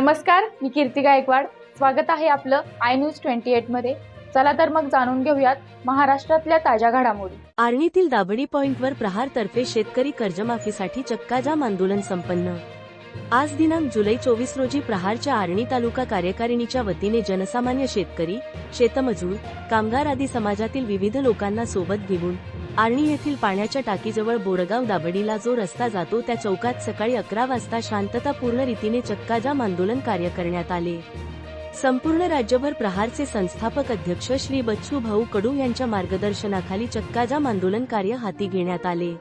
नमस्कार मी कीर्ती गायकवाड. स्वागत आहे आपलं आय न्यूज ट्वेंटी मध्ये. चला तर मग जाणून घेऊयात महाराष्ट्रातल्या ताज्या घडामोडी. आर्णीतील दाभडी पॉइंटवर प्रहार तर्फे शेतकरी कर्जमाफीसाठी चक्काजाम आंदोलन संपन्न. आज दिनांक जुलै चोवीस रोजी प्रहारच्या आर्णी तालुका कार्यकारिणीच्या वतीने जनसामान्य शेतकरी शेतमजूर कामगार आदी समाजातील विविध लोकांना सोबत घेऊन आर्णी येथील पाण्याच्या टाकीजवळ बोरगाव दाभडीला जो रस्ता जातो त्या चौकात सकाळी अकरा वाजता शांततापूर्ण रीतीने चक्काजाम आंदोलन कार्य करण्यात आले. संपूर्ण राज्यभर प्रहारचे संस्थापक अध्यक्ष श्री बच्चू भाऊ कडू यांच्या मार्गदर्शनाखाली चक्काजाम आंदोलन कार्य हाती घेण्यात आले.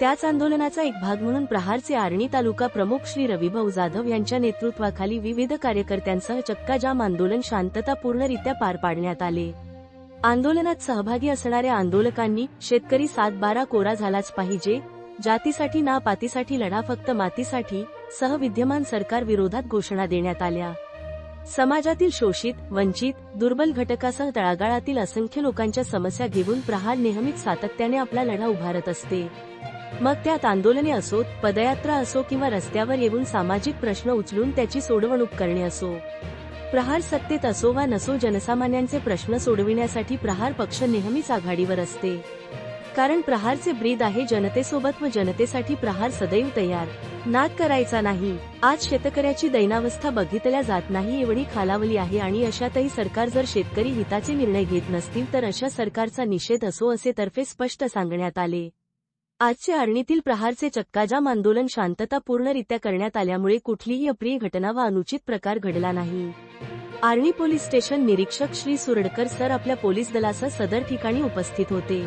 त्याच आंदोलनाचा एक भाग म्हणून प्रहारचे आर्णी तालुका प्रमुख श्री रविभाऊ जाधव यांच्या नेतृत्वाखाली विविध कार्यकर्त्यांसह चक्काजाम आंदोलन शांततापूर्णरित्या पार पाडण्यात आले. आंदोलनात सहभागी असणाऱ्या आंदोलकांनी शेतकरी सात बारा कोरा झालाच पाहिजे. जातीसाठी ना पातीसाठी लढा फक्त मातीसाठी सह विद्यमान सरकार विरोधात घोषणा देण्यात आल्या. समाजातील शोषित वंचित दुर्बल घटकासह तळागाळातील असंख्य लोकांच्या समस्या घेऊन प्रहार नेहमीच सातत्याने आपला लढा उभारत असते. मग त्यात आंदोलने असोत पदयात्रा असो किंवा रस्त्यावर येऊन सामाजिक प्रश्न उचलून त्याची सोडवणूक करणे असो. प्रहार सत्तेत असो वा नसो जनसामान्यांचे प्रश्न सोडविण्यासाठी प्रहार पक्ष नेहमीच आघाडीवर असते. कारण प्रहारचे ब्रीद आहे जनतेसोबत व जनतेसाठी प्रहार सदैव तयार. नाद करायचा नाही. आज शेतकऱ्याची दैनावस्था बघितल्या जात नाही एवढी खालावली आहे आणि अशातही सरकार जर शेतकरी हिताचे निर्णय घेत नसतील तर अशा सरकारचा निषेध असो असे तर्फे स्पष्ट सांगण्यात आले. आजचे आर्णीतील प्रहारचे चक्काजाम आंदोलन शांततापूर्णरित्या करण्यात आल्यामुळे कुठलीही अप्रिय घटना वा अनुचित प्रकार घडला नाही. आर्णी पोलीस स्टेशन निरीक्षक श्री सुरडकर सर आपल्या पोलीस दलासह सदर ठिकाणी उपस्थित होते.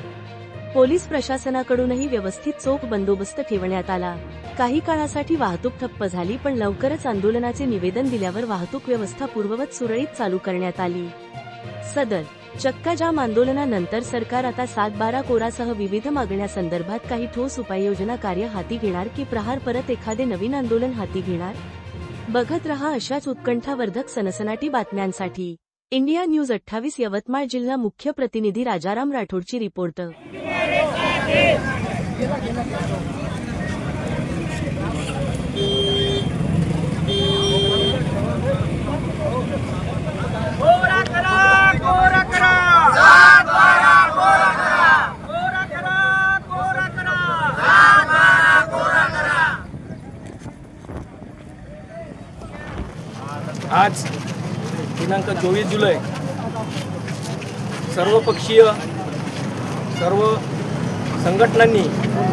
पोलीस प्रशासनाकडूनही व्यवस्थित चोख बंदोबस्त ठेवण्यात आला. काही काळासाठी वाहतूक ठप्प झाली पण लवकरच आंदोलनाचे निवेदन दिल्यावर वाहतूक व्यवस्था पूर्ववत सुरळीत चालू करण्यात आली. सदर चक्काजाम आंदोलनानंतर सरकार आता सात बारा कोरासह विविध मागण्यासंदर्भात काही ठोस उपाययोजना कार्य हाती घेणार की प्रहार परत एखादे नवीन आंदोलन हाती घेणार? बघत रहा अशाच उत्कंठावर्धक सनसनाटी बातम्यांसाठी. इंडिया न्यूज अठ्ठावीस यवतमाळ जिल्हा मुख्य प्रतिनिधी राजाराम राठोडची रिपोर्ट कोरा करा कोरा करा सात बारा कोरा करा कोरा करा कोरा करा सात बारा कोरा करा आज दिनांक चोवीस जुलै सर्वपक्षीय सर्व संघटनांनी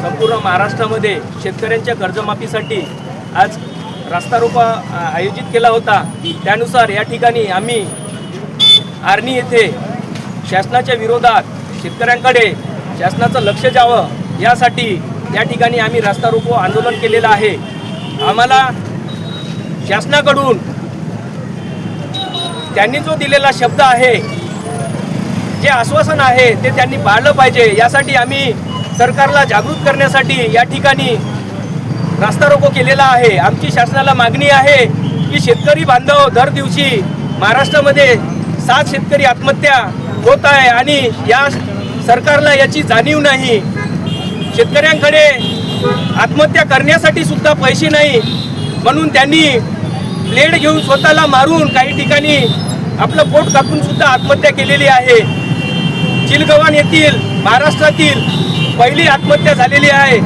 संपूर्ण महाराष्ट्रामध्ये शेतकऱ्यांच्या कर्जमाफीसाठी आज रास्तारोपा आयोजित केला होता. त्यानुसार या ठिकाणी आम्ही आर्णी येथे शासनाच्या विरोधात शेतकऱ्यांकडे शासनाचं लक्ष जावं यासाठी या ठिकाणी आम्ही रास्ता आंदोलन केलेलं आहे. आम्हाला शासनाकडून त्यांनी जो दिलेला शब्द आहे जे आश्वासन आहे ते त्यांनी पाळलं पाहिजे. यासाठी आम्ही सरकारला जागृत करण्यासाठी या ठिकाणी रास्ता रोको केलेला आहे. आमची शासनाला मागणी आहे की शेतकरी बांधव दर दिवशी महाराष्ट्रामध्ये सात शेतकरी आत्महत्या होत आहे आणि या सरकारला याची जाणीव नाही. शेतकऱ्यांकडे आत्महत्या करण्यासाठी सुद्धा पैसे नाही. म्हणून त्यांनी ब्लेड घेऊन स्वतःला मारून काही ठिकाणी आपलं पोट कापून सुद्धा आत्महत्या केलेली आहे. चिलगव्हाण येथील महाराष्ट्रातील पहिली आत्महत्या झालेली आहे.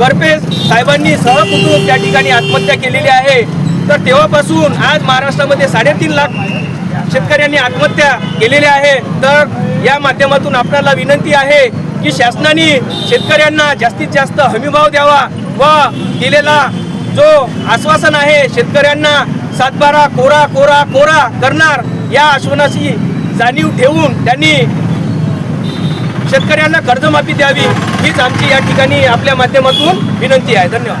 गरपे साहेबांनी सहकुटुंब त्या ठिकाणी आत्महत्या केलेली आहे. तर तेव्हापासून आज महाराष्ट्रामध्ये साडेतीन लाख शेतकऱ्यांनी आत्महत्या केलेल्या आहे. तर या माध्यमातून आपल्याला विनंती आहे की शासनाने शेतकऱ्यांना जास्तीत जास्त हमीभाव द्यावा व दिलेला जो आश्वासन आहे शेतकऱ्यांना सातबारा कोरा कोरा कोरा करणार या आश्वासनाची जाणीव ठेवून त्यांनी शेतकऱ्यांना कर्जमाफी द्यावी हीच आमची या ठिकाणी आपल्या माध्यमातून विनंती आहे. धन्यवाद.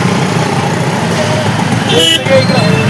Yeah.